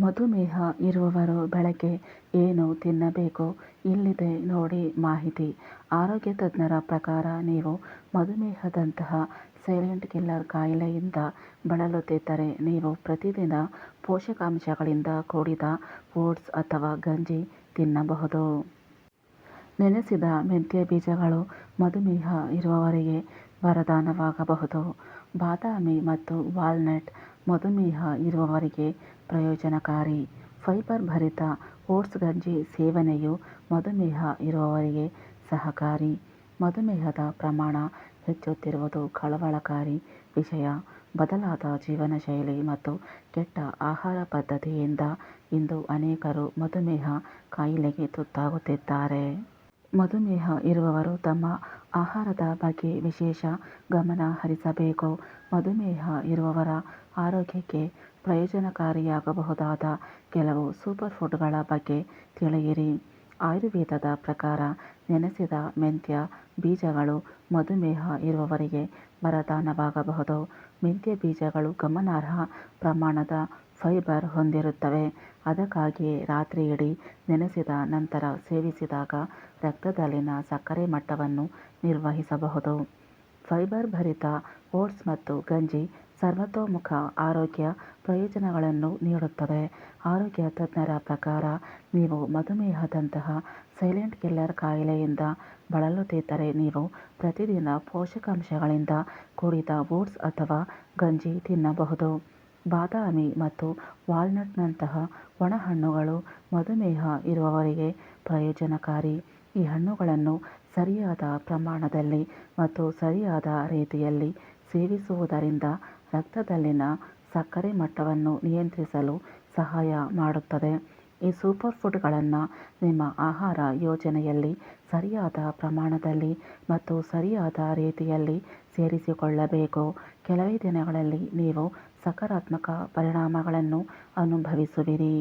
ಮಧುಮೇಹ ಇರುವವರು ಬೆಳಗ್ಗೆ ಏನು ತಿನ್ನಬೇಕು ಇಲ್ಲಿದೆ ನೋಡಿ ಮಾಹಿತಿ. ಆರೋಗ್ಯ ತಜ್ಞರ ಪ್ರಕಾರ ನೀವು ಮಧುಮೇಹದಂತಹ ಸೈಲೆಂಟ್ ಕಿಲ್ಲರ್ ಕಾಯಿಲೆಯಿಂದ ಬಳಲುತ್ತಿದ್ದರೆ ನೀವು ಪ್ರತಿದಿನ ಪೋಷಕಾಂಶಗಳಿಂದ ಕೂಡಿದ ಓಟ್ಸ್ ಅಥವಾ ಗಂಜಿ ತಿನ್ನಬಹುದು. ನೆನೆಸಿದ ಮೆಂತ್ಯ ಬೀಜಗಳು ಮಧುಮೇಹ ಇರುವವರಿಗೆ ವರದಾನವಾಗಬಹುದು. ಬಾದಾಮಿ ಮತ್ತು ವಾಲ್ನಟ್, ಮಧುಮೇಹ ಇರುವವರಿಗೆ ಪ್ರಯೋಜನಕಾರಿ. ಫೈಬರ್ ಭರಿತ ಓಟ್ಸ್ ಗಂಜಿ ಸೇವನೆಯು ಮಧುಮೇಹ ಇರುವವರಿಗೆ ಸಹಕಾರಿ. ಮಧುಮೇಹದ ಪ್ರಮಾಣ ಹೆಚ್ಚುತ್ತಿರುವುದು ಕಳವಳಕಾರಿ ವಿಷಯ. ಬದಲಾದ ಜೀವನ ಶೈಲಿ ಮತ್ತು ಕೆಟ್ಟ ಆಹಾರ ಪದ್ಧತಿಯಿಂದ ಇಂದು ಅನೇಕರು ಮಧುಮೇಹ ಕಾಯಿಲೆಗೆ ತುತ್ತಾಗುತ್ತಿದ್ದಾರೆ. ಮಧುಮೇಹ ಇರುವವರು ತಮ್ಮ ಆಹಾರದ ಬಗ್ಗೆ ವಿಶೇಷ ಗಮನ ಹರಿಸಬೇಕು. ಮಧುಮೇಹ ಇರುವವರ ಆರೋಗ್ಯಕ್ಕೆ ಪ್ರಯೋಜನಕಾರಿಯಾಗಬಹುದಾದ ಕೆಲವು ಸೂಪರ್ ಫುಡ್ಗಳ ಬಗ್ಗೆ ತಿಳಿಯಿರಿ. ಆಯುರ್ವೇದದ ಪ್ರಕಾರ ನೆನೆಸಿದ ಮೆಂತ್ಯ ಬೀಜಗಳು ಮಧುಮೇಹ ಇರುವವರಿಗೆ ವರದಾನವಾಗಬಹುದು. ಮೆಂತ್ಯ ಬೀಜಗಳು ಗಮನಾರ್ಹ ಪ್ರಮಾಣದ ಫೈಬರ್ ಹೊಂದಿರುತ್ತವೆ. ಅದಕ್ಕಾಗಿಯೇ ರಾತ್ರಿಯಿಡೀ ನೆನೆಸಿದ ನಂತರ ಸೇವಿಸಿದಾಗ ರಕ್ತದಲ್ಲಿನ ಸಕ್ಕರೆ ಮಟ್ಟವನ್ನು ನಿರ್ವಹಿಸಬಹುದು. ಫೈಬರ್ ಭರಿತ ಓಟ್ಸ್ ಮತ್ತು ಗಂಜಿ ಸರ್ವತೋಮುಖ ಆರೋಗ್ಯ ಪ್ರಯೋಜನಗಳನ್ನು ನೀಡುತ್ತದೆ. ಆರೋಗ್ಯ ತಜ್ಞರ ಪ್ರಕಾರ, ನೀವು ಮಧುಮೇಹದಂತಹ ಸೈಲೆಂಟ್ ಕಿಲ್ಲರ್ ಕಾಯಿಲೆಯಿಂದ ಬಳಲುತ್ತಿದ್ದರೆ ನೀವು ಪ್ರತಿದಿನ ಪೋಷಕಾಂಶಗಳಿಂದ ಕೂಡಿದ ಓಟ್ಸ್ ಅಥವಾ ಗಂಜಿ ತಿನ್ನಬಹುದು. ಬಾದಾಮಿ ಮತ್ತು ವಾಲ್ನಟ್ನಂತಹ ಒಣಹಣ್ಣುಗಳು ಮಧುಮೇಹ ಇರುವವರಿಗೆ ಪ್ರಯೋಜನಕಾರಿ. ಈ ಹಣ್ಣುಗಳನ್ನು ಸರಿಯಾದ ಪ್ರಮಾಣದಲ್ಲಿ ಮತ್ತು ಸರಿಯಾದ ರೀತಿಯಲ್ಲಿ ಸೇವಿಸುವುದರಿಂದ ರಕ್ತದಲ್ಲಿನ ಸಕ್ಕರೆ ಮಟ್ಟವನ್ನು ನಿಯಂತ್ರಿಸಲು ಸಹಾಯ ಮಾಡುತ್ತದೆ. ಈ ಸೂಪರ್ ಫುಡ್ಗಳನ್ನು ನಿಮ್ಮ ಆಹಾರ ಯೋಜನೆಯಲ್ಲಿ ಸರಿಯಾದ ಪ್ರಮಾಣದಲ್ಲಿ ಮತ್ತು ಸರಿಯಾದ ರೀತಿಯಲ್ಲಿ ಸೇರಿಸಿಕೊಳ್ಳಬೇಕು. ಕೆಲವೇ ದಿನಗಳಲ್ಲಿ ನೀವು ಸಕಾರಾತ್ಮಕ ಪರಿಣಾಮಗಳನ್ನು ಅನುಭವಿಸುವಿರಿ.